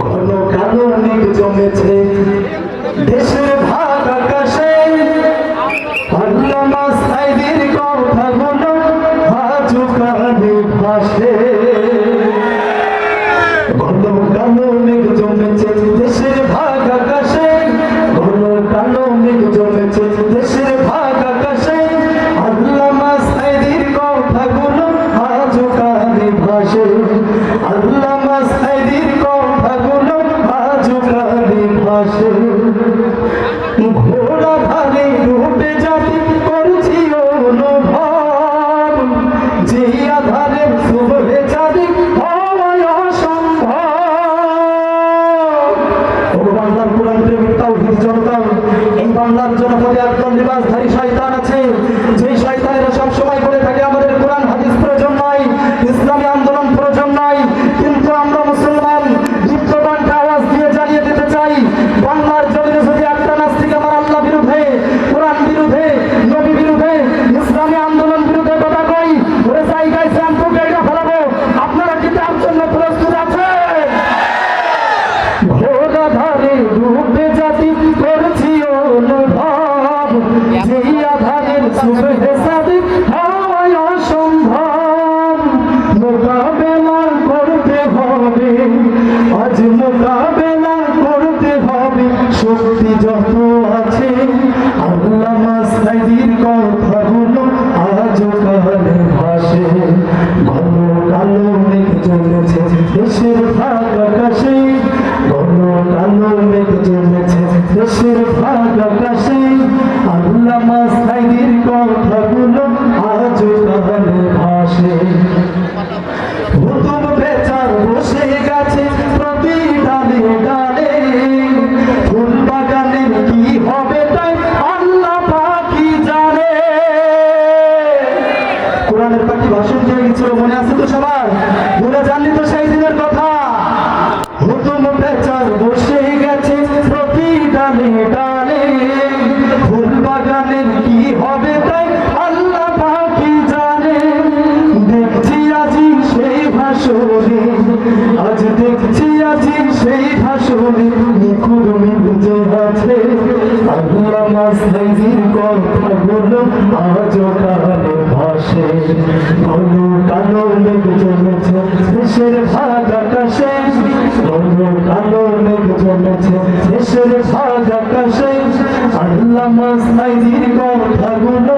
ঘন কালো মেঘ জমেছে? দেশের ভাগ আকাশে। আল্লামা সাইদির কথাগুলো ঘন কালো মেঘ জমেছে? দেশের ভাগ আকাশে। ঘন কালো মেঘ জমেছে? দেশের জনপদে একজন নিবাসধারী শয়তান আছে আধারের সুবে সাদি হয় অসম্ভব মোকাবেলা করতে হবে আজ মোকাবেলা করতে হবে শক্তি যত আছে আল্লাহ মাস্তাইদির কথাগুলো আজ কানে ভাসে ঘন কালো মেঘ চলেছে দেশের ভাগ আকাশে ঘন কালো মেঘ চলেছে দেশের মাস্তাইদির কথাগুলো আজ গেছে প্রতি ডালে। ডালে কি হবে তাই আল্লাহ জানে। কোরআনের পাখি ভাষণ দিয়ে মনে আছে তো সবার? ভুলে জানলি তো সেই দিনের কথা। হুতুম বেচার বসে গেছে প্রতি ডালে। আজি দেখছি আজি সেই ভাষণে নিখুঁত মিলতে আছে। আল্লাহ মাস্তাইজির কথাগুলো আজ কানে ভাসে। ঘন কালো মেঘ জমেছে দেশের ভাগ আকাশে। ঘন কালো মেঘ জমেছে দেশের ভাগ আকাশে। আল্লাহ মাস্তাইজির কথাগুলো